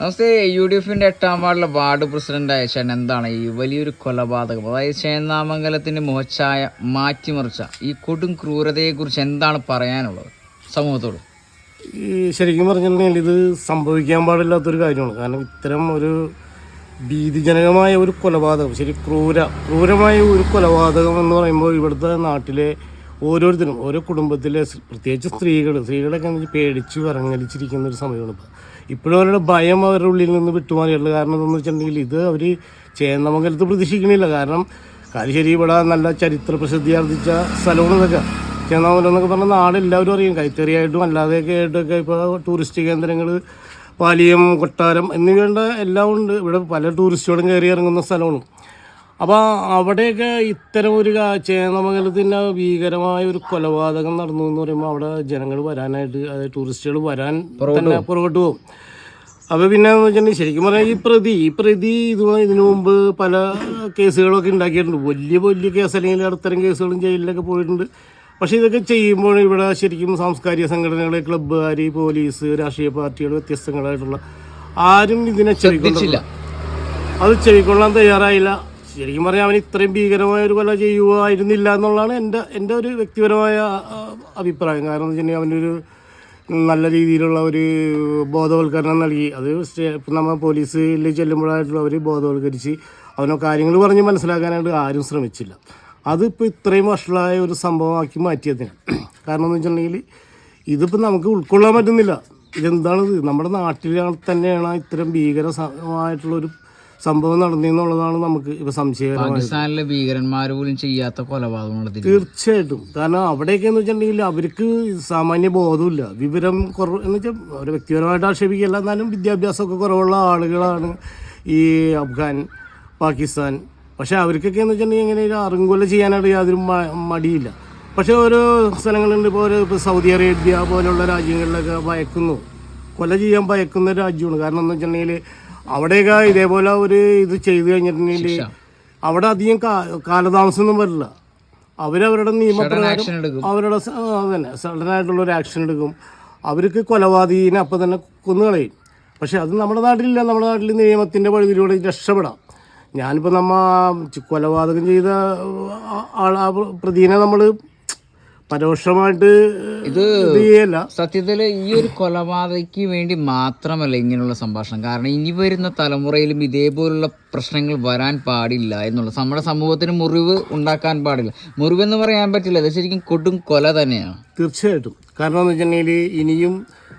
നമസ്തേ U D എഫിന്റെ എട്ടാം വാർഡിലെ വാർഡ് പ്രസിഡന്റായ ഷൻ എന്താണ് ഈ വലിയൊരു കൊലപാതകം? അതായത് ചേന്നാമംഗലത്തിന്റെ മുഖച്ഛായ മാറ്റിമറിച്ച ഈ കൊടും ക്രൂരതയെക്കുറിച്ച് എന്താണ് പറയാനുള്ളത് സമൂഹത്തോട്? ഈ ശരിക്കും പറഞ്ഞിട്ടുണ്ടെങ്കിൽ ഇത് സംഭവിക്കാൻ പാടില്ലാത്തൊരു കാര്യമാണ്. കാരണം ഇത്തരം ഒരു ഭീതിജനകമായ ഒരു കൊലപാതകം ശരി ക്രൂര ക്രൂരമായ ഒരു കൊലപാതകം എന്ന് പറയുമ്പോൾ ഇവിടുത്തെ നാട്ടിലെ ഓരോരുത്തരും ഓരോ കുടുംബത്തിലെ പ്രത്യേകിച്ച് സ്ത്രീകൾ സ്ത്രീകളൊക്കെ എന്ന് പേടിച്ച് വിറങ്ങലിച്ചിരിക്കുന്ന ഒരു സമയമാണ് ഇപ്പോൾ ഇപ്പോഴും അവരുടെ ഭയം അവരുടെ ഉള്ളിൽ നിന്ന് വിട്ടുമാറിയുള്ള കാരണം എന്താണെന്ന് വെച്ചിട്ടുണ്ടെങ്കിൽ ഇത് അവർ ചേന്നമംഗലത്ത് പ്രതീക്ഷിക്കണില്ല. കാരണം കാലിശ്ശേരി ഇവിടെ നല്ല ചരിത്ര പ്രസിദ്ധി ആർജിച്ച സ്ഥലമാണ് ഇതൊക്കെ ചേന്നാമംഗലം എന്നൊക്കെ പറഞ്ഞാൽ നാട് എല്ലാവരും അറിയും. കൈത്തറിയായിട്ടും അല്ലാതെയൊക്കെ ആയിട്ടൊക്കെ ഇപ്പോൾ ടൂറിസ്റ്റ് കേന്ദ്രങ്ങൾ പാലിയം കൊട്ടാരം എന്നിവയുടെ എല്ലാം ഉണ്ട്. ഇവിടെ പല ടൂറിസ്റ്റുകളും കയറി ഇറങ്ങുന്ന സ്ഥലമാണ്. അപ്പോൾ അവിടെയൊക്കെ ഇത്തരം ഒരു ചേന്നമംഗലത്തിന്റെ ഭീകരമായ ഒരു കൊലപാതകം നടന്നു എന്ന് പറയുമ്പോൾ അവിടെ ജനങ്ങൾ വരാനായിട്ട് അതായത് ടൂറിസ്റ്റുകൾ വരാൻ തന്നെ പുറകോട്ട് പോകും. അപ്പോൾ പിന്നെ എന്ന് വെച്ചിട്ടുണ്ടെങ്കിൽ ശരിക്കും പറഞ്ഞാൽ ഈ പ്രതി ഈ പ്രതി ഇത് ഇതിനു മുമ്പ് പല കേസുകളൊക്കെ ഉണ്ടാക്കിയിട്ടുണ്ട്. വലിയ വലിയ കേസ് അല്ലെങ്കിൽ അടുത്തരം കേസുകളും ജയിലിലൊക്കെ പോയിട്ടുണ്ട്. പക്ഷേ ഇതൊക്കെ ചെയ്യുമ്പോൾ ഇവിടെ ശരിക്കും സാംസ്കാരിക സംഘടനകൾ ക്ലബ്ബുകാർ പോലീസ് രാഷ്ട്രീയ പാർട്ടികൾ വ്യത്യസ്തങ്ങളായിട്ടുള്ള ആരും ഇതിനെ ചെവിക്കൊണ്ടില്ല അത് ചെവിക്കൊള്ളാൻ തയ്യാറായില്ല. ശരിക്കും പറഞ്ഞാൽ അവൻ ഇത്രയും ഭീകരമായ ഒരു കൊല ചെയ്യുമായിരുന്നില്ല എന്നുള്ളതാണ് എന്റെ എന്റെ ഒരു വ്യക്തിപരമായ അഭിപ്രായം. കാരണം എന്ന് വെച്ചിട്ടുണ്ടെങ്കിൽ അവനൊരു നല്ല രീതിയിലുള്ള ഒരു ബോധവൽക്കരണം നൽകി. അത് നമ്മൾ പോലീസിൽ ചെല്ലുമ്പോഴായിട്ടുള്ള അവർ ബോധവൽക്കരിച്ച് അവനോ കാര്യങ്ങൾ പറഞ്ഞ് മനസ്സിലാക്കാനായിട്ട് ആരും ശ്രമിച്ചില്ല. അതിപ്പോൾ ഇത്രയും വഷളായ ഒരു സംഭവമാക്കി മാറ്റിയതിന്. കാരണം എന്ന് വെച്ചിട്ടുണ്ടെങ്കിൽ ഇതിപ്പോൾ നമുക്ക് ഉൾക്കൊള്ളാൻ പറ്റുന്നില്ല. ഇതെന്താണിത് നമ്മുടെ നാട്ടിൽ തന്നെയാണ് ഇത്തരം ഭീകരമായിട്ടുള്ളൊരു സംഭവം നടന്നെന്നുള്ളതാണ് നമുക്ക് ഇപ്പൊ സംശയകരമായത്. പാകിസ്ഥാനിലെ ഭീകരന്മാർ പോലും ചെയ്യാത്ത കൊലപാതകം നടത്തിയിട്ടുണ്ട്. തീർച്ചയായിട്ടും. കാരണം അവിടെയൊക്കെ എന്ന് വെച്ചിട്ടുണ്ടെങ്കിൽ അവർക്ക് സാമാന്യ ബോധമില്ല വിവരം കുറവ് എന്ന് വെച്ചാൽ അവർ വ്യക്തിപരമായിട്ട് ആക്ഷേപിക്കില്ല എന്നാലും വിദ്യാഭ്യാസമൊക്കെ കുറവുള്ള ആളുകളാണ് ഈ അഫ്ഗാൻ പാകിസ്ഥാൻ. പക്ഷേ അവർക്കൊക്കെ എന്ന് വെച്ചിട്ടുണ്ടെങ്കിൽ ഇങ്ങനെ അറുങ്കൊല ചെയ്യാനായിട്ട് യാതൊരു മടിയില്ല. പക്ഷേ ഓരോ സ്ഥലങ്ങളുണ്ട്. ഇപ്പോൾ ഒരു ഇപ്പോൾ സൗദി അറേബ്യ പോലുള്ള രാജ്യങ്ങളിലൊക്കെ ഭയക്കുന്നു. കൊല ചെയ്യാൻ ഭയക്കുന്ന രാജ്യമാണ്. കാരണം എന്ന് വെച്ചിട്ടുണ്ടെങ്കിൽ അവിടെയൊക്കെ ഇതേപോലെ ഒരു ഇത് ചെയ്തു കഴിഞ്ഞിട്ടുണ്ടെങ്കിൽ അവിടെ അധികം കാലതാമസം കാലതാമസമൊന്നും വരില്ല. അവരവരുടെ നിയമപ്രകാരം അവരുടെ അതന്നെ. സഡനായിട്ടുള്ള ഒരു ആക്ഷൻ എടുക്കും. അവർക്ക് കൊലപാതകീനെ അപ്പം തന്നെ കൊന്നുകളയും പക്ഷെ അത് നമ്മുടെ നാട്ടിലില്ല. നമ്മുടെ നാട്ടിൽ നിയമത്തിന്റെ വഴിയിലൂടെ രക്ഷപ്പെടാം. ഞാനിപ്പോൾ നമ്മ കൊലപാതകം ചെയ്ത ആൾ ആ പ്രതിനെ നമ്മൾ പരോക്ഷമായിട്ട് ഇത് സത്യത്തിൽ ഈ ഒരു കൊലപാതകയ്ക്ക് വേണ്ടി മാത്രമല്ല ഇങ്ങനെയുള്ള സംഭാഷണം. കാരണം ഇനി വരുന്ന തലമുറയിലും ഇതേപോലുള്ള പ്രശ്നങ്ങൾ വരാൻ പാടില്ല എന്നുള്ള നമ്മുടെ സമൂഹത്തിന് മുറിവ് ഉണ്ടാക്കാൻ പാടില്ല. മുറിവെന്ന് പറയാൻ പറ്റില്ല. അത് ശരിക്കും കൊടും കൊല തന്നെയാണ്. തീർച്ചയായിട്ടും. കാരണം എന്ന് വെച്ചിട്ടുണ്ടെങ്കിൽ ഇനിയും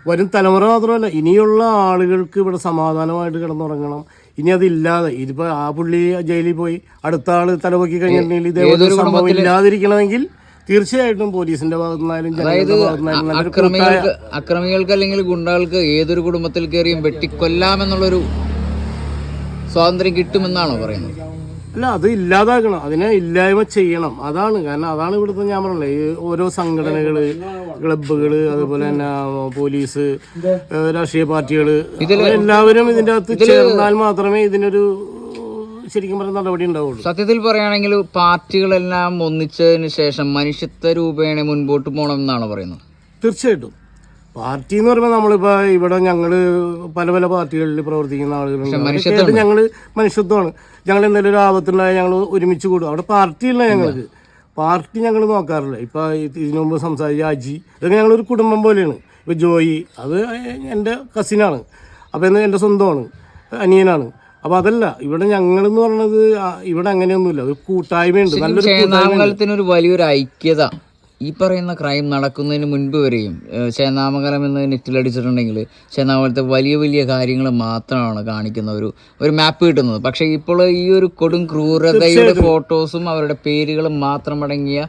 വരും തലമുറ മാത്രമല്ല ഇനിയുള്ള ആളുകൾക്ക് ഇവിടെ സമാധാനമായിട്ട് കിടന്നുറങ്ങണം. ഇനി അതില്ലാതെ ഇതിപ്പോൾ ആ പുള്ളി ജയിലിൽ പോയി അടുത്ത ആൾ തലപൊക്കി കഴിഞ്ഞിട്ടുണ്ടെങ്കിൽ ഇതേപോലെ സംഭവം ഇല്ലാതിരിക്കണമെങ്കിൽ തീർച്ചയായിട്ടും പോലീസിന്റെ ഭാഗത്തുനിന്നായാലും അക്രമികൾക്ക് അല്ലെങ്കിൽ ഗുണ്ടകൾക്ക് ഏതൊരു കുടുംബത്തിൽ കയറിയും വെട്ടിക്കൊല്ലാമെന്നുള്ളൊരു സ്വാതന്ത്ര്യം കിട്ടുമെന്നാണോ പറയുന്നത്? അല്ല അത് ഇല്ലാതാക്കണം. അതിനെ ഇല്ലായ്മ ചെയ്യണം. അതാണ്. കാരണം അതാണ് ഇവിടുത്തെ ഞാൻ പറഞ്ഞത്. ഈ ഓരോ സംഘടനകൾ ക്ലബുകൾ അതുപോലെ തന്നെ പോലീസ് രാഷ്ട്രീയ പാർട്ടികൾ എല്ലാവരും ഇതിന്റെ അകത്ത് ചേർന്നാൽ മാത്രമേ ഇതിനൊരു ശരിക്കും പറഞ്ഞ നടപടി ഉണ്ടാവുള്ളൂ. സത്യത്തിൽ പറയുകയാണെങ്കിൽ പാർട്ടികളെല്ലാം ഒന്നിച്ചതിന് ശേഷം മനുഷ്യത്വ രൂപേണ മുൻപോട്ട് പോകണം എന്നാണ് പറയുന്നത്. തീർച്ചയായിട്ടും. പാർട്ടി എന്ന് പറയുമ്പോൾ നമ്മളിപ്പോൾ ഇവിടെ ഞങ്ങൾ പല പല പാർട്ടികളിൽ പ്രവർത്തിക്കുന്ന ആളുകളുണ്ട്. ഞങ്ങൾ മനുഷ്യത്വമാണ്. ഞങ്ങൾ എന്തെങ്കിലും ഒരു ആപത്തുണ്ടായാൽ ഞങ്ങൾ ഒരുമിച്ച് കൂടും. അവിടെ പാർട്ടിയില്ല ഞങ്ങൾക്ക്. പാർട്ടി ഞങ്ങൾ നോക്കാറില്ല. ഇപ്പോൾ ഇതിനു മുമ്പ് സംസാരിച്ച അജി ഇതൊക്കെ ഞങ്ങളൊരു കുടുംബം പോലെയാണ്. ഇപ്പോൾ ജോയി അത് എന്റെ കസിനാണ് അപ്പോൾ എന്ന് എന്റെ സ്വന്തമാണ്. അനിയനാണ്. അപ്പോൾ അതല്ല ഇവിടെ ഞങ്ങളെന്ന് പറഞ്ഞത് ഇവിടെ അങ്ങനെയൊന്നുമില്ല. ഒരു കൂട്ടായ്മയുണ്ട് നല്ലൊരു വലിയൊരു ഐക്യത ഈ പറയുന്ന ക്രൈം നടക്കുന്നതിന് മുൻപ് വരെയും ചേന്നാമംഗലം എന്ന് നെറ്റിലടിച്ചിട്ടുണ്ടെങ്കിൽ ചേന്നാമംഗലത്തെ വലിയ വലിയ കാര്യങ്ങൾ മാത്രമാണ് കാണിക്കുന്ന ഒരു ഒരു മാപ്പ് കിട്ടുന്നത്. പക്ഷേ ഇപ്പോൾ ഈ ഒരു കൊടും ക്രൂരതയുടെ ഫോട്ടോസും അവരുടെ പേരുകളും മാത്രം അടങ്ങിയ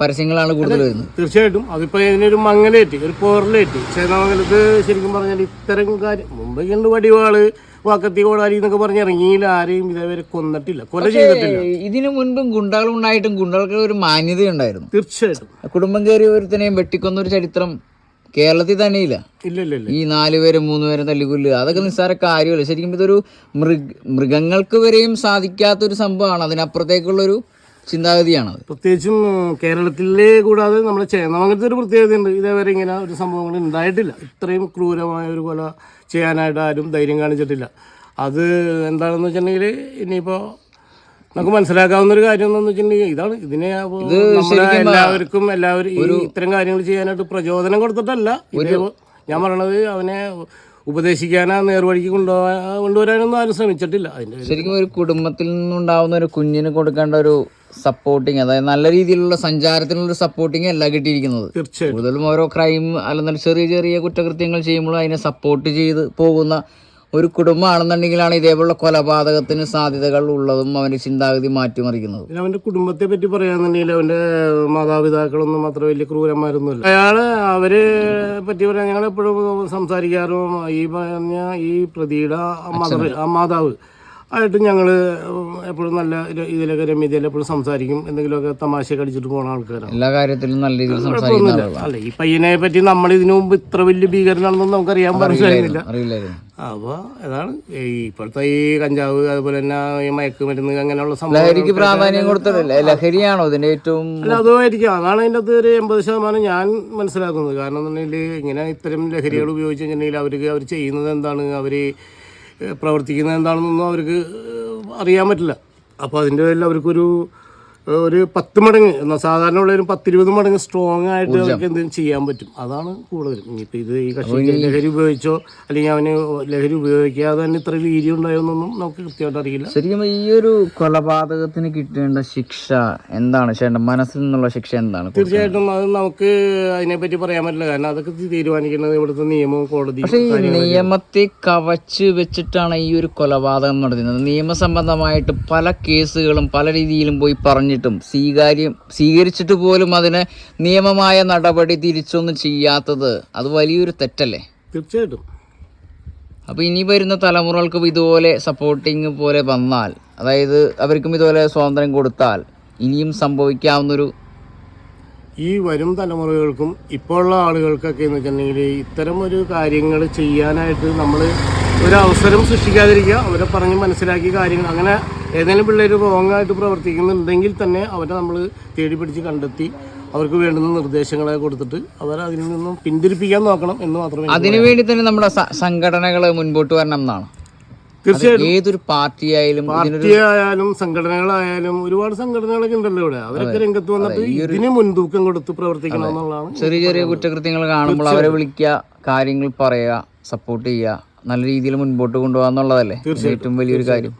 പരസ്യങ്ങളാണ് കൂടുതൽ വരുന്നത്. തീർച്ചയായിട്ടും. അതിപ്പോൾ ഇതിനൊരു മങ്ങലേറ്റ് ഒരു പോറലേറ്റ്. ചേന്നാമംഗലത്ത് ശരിക്കും പറഞ്ഞാൽ ഇത്തരം കാര്യം മുമ്പേ കണ്ട് വടിവാൾ വാക്കത്തി കോടാലി എന്നൊക്കെ പറഞ്ഞ് ഇറങ്ങിയില്ല ആരെയും ഇതേവരെ കൊന്നിട്ടില്ല കൊല ചെയ്തിട്ടില്ല. ഇതിനു മുൻപും ഗുണ്ടകൾ ഉണ്ടായിട്ടും ഗുണ്ടകൾക്ക് ഒരു മാന്യത ഉണ്ടായിരുന്നു. തീർച്ചയായിട്ടും. കുടുംബം കയറി ഒരുത്തനെയും വെട്ടിക്കൊന്ന ഒരു ചരിത്രം കേരളത്തിൽ തന്നെ ഇല്ല ഇല്ല ഇല്ല ഈ നാല് പേരും മൂന്ന് പേരും തല്ലിക്കൊല്ലുക അതൊക്കെ നിസ്സാര കാര്യമല്ല? ശരിക്കും ഇതൊരു മൃഗ മൃഗങ്ങൾക്ക് വരെയും സാധിക്കാത്തൊരു സംഭവമാണ്. അതിനപ്പുറത്തേക്കുള്ളൊരു ചിന്താഗതിയാണത് പ്രത്യേകിച്ചും കേരളത്തിലെ കൂടാതെ നമ്മുടെ അങ്ങനത്തെ ഒരു പ്രത്യേകതയുണ്ട്. ഇതേവരെ ഇങ്ങനെ ഒരു സംഭവങ്ങൾ ഉണ്ടായിട്ടില്ല. ഇത്രയും ക്രൂരമായ ഒരു കൊല ചെയ്യാനായിട്ട് ആരും ധൈര്യം കാണിച്ചിട്ടില്ല. അത് എന്താണെന്ന് വെച്ചിട്ടുണ്ടെങ്കിൽ ഇനിയിപ്പോൾ നമുക്ക് മനസ്സിലാക്കാവുന്ന ഒരു കാര്യം എന്താണെന്ന് വെച്ചിട്ടുണ്ടെങ്കിൽ ഇതാണ്. ഇതിനെ എല്ലാവർക്കും എല്ലാവരും ഈ ഇത്തരം കാര്യങ്ങൾ ചെയ്യാനായിട്ട് പ്രചോദനം കൊടുത്തിട്ടല്ല. ഞാൻ പറയണത് അവനെ ഉപദേശിക്കാനാ നേർവഴിക്ക് കൊണ്ടുപോകാൻ കൊണ്ടുവരാനൊന്നും ആരും ശ്രമിച്ചിട്ടില്ല. അതിന്റെ ശരിക്കും ഒരു കുടുംബത്തിൽ നിന്നുണ്ടാവുന്ന ഒരു കുഞ്ഞിന് കൊടുക്കേണ്ട ഒരു സപ്പോർട്ടിങ് അതായത് നല്ല രീതിയിലുള്ള സഞ്ചാരത്തിനുള്ള സപ്പോർട്ടിങ് അല്ല കിട്ടിയിരിക്കുന്നത്. തീർച്ചയായും കൂടുതലും ഓരോ ക്രൈം അല്ലെന്നാൽ ചെറിയ ചെറിയ കുറ്റകൃത്യങ്ങൾ ചെയ്യുമ്പോൾ അതിനെ സപ്പോർട്ട് ചെയ്ത് പോകുന്ന ഒരു കുടുംബമാണെന്നുണ്ടെങ്കിലാണ് ഇതേപോലുള്ള കൊലപാതകത്തിന് സാധ്യതകൾ ഉള്ളതും അവന്റെ ചിന്താഗതി മാറ്റിമറിക്കുന്നത്. പിന്നെ അവന്റെ കുടുംബത്തെ പറ്റി പറയാന്നുണ്ടെങ്കിൽ അവന്റെ മാതാപിതാക്കളൊന്നും അത്ര വലിയ ക്രൂരന്മാരൊന്നുമില്ല. അയാൾ അവരെ പറ്റി പറയാൻ ഞങ്ങൾ എപ്പോഴും സംസാരിക്കാറും ഈ പറഞ്ഞ ഈ പ്രതിയുടെ മദർ മാതാവ്. ആയിട്ട് ഞങ്ങൾ എപ്പോഴും നല്ല ഇതിലൊക്കെ രമ്യതയിൽ എപ്പോഴും സംസാരിക്കും. എന്തെങ്കിലുമൊക്കെ തമാശയൊക്കെ അടിച്ചിട്ട് പോകുന്ന ആൾക്കാരാണ് എല്ലാ കാര്യത്തിലും നല്ല രീതിയിൽ സംസാരിക്കുന്നു അല്ല ഈ പയ്യനെ പറ്റി നമ്മൾ ഇതിനു മുമ്പ് ഇത്ര വലിയ ഭീകരനാണെന്നൊന്നും നമുക്കറിയാൻ മനസ്സിലായിരുന്നില്ല. അപ്പോൾ അതാണ് ഈ ഇപ്പോഴത്തെ ഈ കഞ്ചാവ് അതുപോലെ തന്നെ ഈ മയക്കുമരുന്ന് അങ്ങനെയുള്ള സംഭവം പ്രാധാന്യം കൊടുത്തിട്ടില്ല. ലഹരിയാണോ ഇതിന്റെ ഏറ്റവും അല്ല അതുമായിരിക്കും. അതാണ് അതിന്റെ അത് ഒരു എൺപത് ശതമാനം ഞാൻ മനസ്സിലാക്കുന്നത്. കാരണം എന്നുണ്ടെങ്കിൽ ഇങ്ങനെ ഇത്തരം ലഹരികൾ ഉപയോഗിച്ച് കഴിഞ്ഞിട്ടുണ്ടെങ്കിൽ അവർക്ക് അവർ ചെയ്യുന്നത് എന്താണ്? അവർ പ്രവർത്തിക്കുന്നത് എന്താണെന്നൊന്നും അവർക്ക് അറിയാൻ പറ്റില്ല. അപ്പോൾ അതിന്റെ പേരിൽ അവർക്കൊരു ഒരു പത്ത് മടങ്ങ് സാധാരണ ഉള്ളവരും പത്തിരുപത് മടങ്ങ് സ്ട്രോങ് ആയിട്ട് അവർക്ക് എന്തെങ്കിലും ചെയ്യാൻ പറ്റും. അതാണ് കൂടുതലും. ഇനിയിപ്പോൾ ഇത് ഈ കക്ഷി ലഹരി ഉപയോഗിച്ചോ അല്ലെങ്കിൽ അവന് ലഹരി ഉപയോഗിക്കാതെ തന്നെ ഇത്ര വീര്യം ഉണ്ടായോന്നൊന്നും നമുക്ക് കൃത്യമായിട്ട് അറിയില്ല. ശരിക്കും ഈ ഒരു കൊലപാതകത്തിന് കിട്ടേണ്ട ശിക്ഷ എന്താണ്? ചേട്ടൻ മനസ്സിൽ നിന്നുള്ള ശിക്ഷ എന്താണ്? തീർച്ചയായിട്ടും അത് നമുക്ക് അതിനെപ്പറ്റി പറയാൻ പറ്റില്ല. കാരണം അതൊക്കെ തീരുമാനിക്കുന്നത് ഇവിടുത്തെ നിയമവും കോടതി പക്ഷേ ഈ നിയമത്തെ കവച്ച് വെച്ചിട്ടാണ് ഈ ഒരു കൊലപാതകം നടത്തുന്നത്. നിയമസംബന്ധമായിട്ട് പല കേസുകളും പല രീതിയിലും പോയി പറഞ്ഞിട്ടും സ്വീകാര്യം സ്വീകരിച്ചിട്ട് പോലും അതിന് നിയമമായ നടപടി തിരിച്ചൊന്നും ചെയ്യാത്തത് അത് വലിയൊരു തെറ്റല്ലേ? തീർച്ചയായിട്ടും. അപ്പോൾ ഇനി വരുന്ന തലമുറകൾക്കും ഇതുപോലെ സപ്പോർട്ടിങ് പോലെ വന്നാൽ അതായത് അവർക്കും ഇതുപോലെ സ്വാതന്ത്ര്യം കൊടുത്താൽ ഇനിയും സംഭവിക്കാവുന്നൊരു ഈ വരും തലമുറകൾക്കും ഇപ്പോൾ ഉള്ള ആളുകൾക്കൊക്കെ എന്ന് വെച്ചിട്ടുണ്ടെങ്കിൽ ഇത്തരം ഒരു കാര്യങ്ങൾ ചെയ്യാനായിട്ട് നമ്മൾ ഒരു അവസരം സൃഷ്ടിക്കാതിരിക്കുക അവരെ പറഞ്ഞ് മനസ്സിലാക്കി കാര്യങ്ങൾ അങ്ങനെ ഏതെങ്കിലും പിള്ളേർ റോങ് ആയിട്ട് പ്രവർത്തിക്കുന്നുണ്ടെങ്കിൽ തന്നെ അവരെ നമ്മൾ തേടി പിടിച്ച് കണ്ടെത്തി അവർക്ക് വേണ്ടുന്ന നിർദ്ദേശങ്ങളെ കൊടുത്തിട്ട് അവരെ അതിൽ നിന്നും പിന്തിരിപ്പിക്കാൻ നോക്കണം എന്ന് മാത്രമേ അതിനുവേണ്ടി അതിനു വേണ്ടി തന്നെ നമ്മുടെ സംഘടനകൾ മുൻപോട്ട് വരണം എന്നാണ്? തീർച്ചയായിട്ടും. ഏതൊരു പാർട്ടി ആയാലും പാർട്ടി ആയാലും സംഘടനകളായാലും ഒരുപാട് സംഘടനകളൊക്കെ ഉണ്ടല്ലോ ഇവിടെ. അവരൊക്കെ രംഗത്ത് വന്നിട്ട് ഇതിന് മുൻതൂക്കം കൊടുത്ത് പ്രവർത്തിക്കണം എന്നുള്ളതാണ് ചെറിയ ചെറിയ കുറ്റകൃത്യങ്ങൾ കാണുമ്പോൾ അവരെ വിളിക്കുക കാര്യങ്ങൾ പറയുക സപ്പോർട്ട് ചെയ്യുക നല്ല രീതിയിൽ മുൻപോട്ട് കൊണ്ടുപോകാന്നുള്ളതല്ലേ? ഏറ്റവും വലിയൊരു കാര്യം.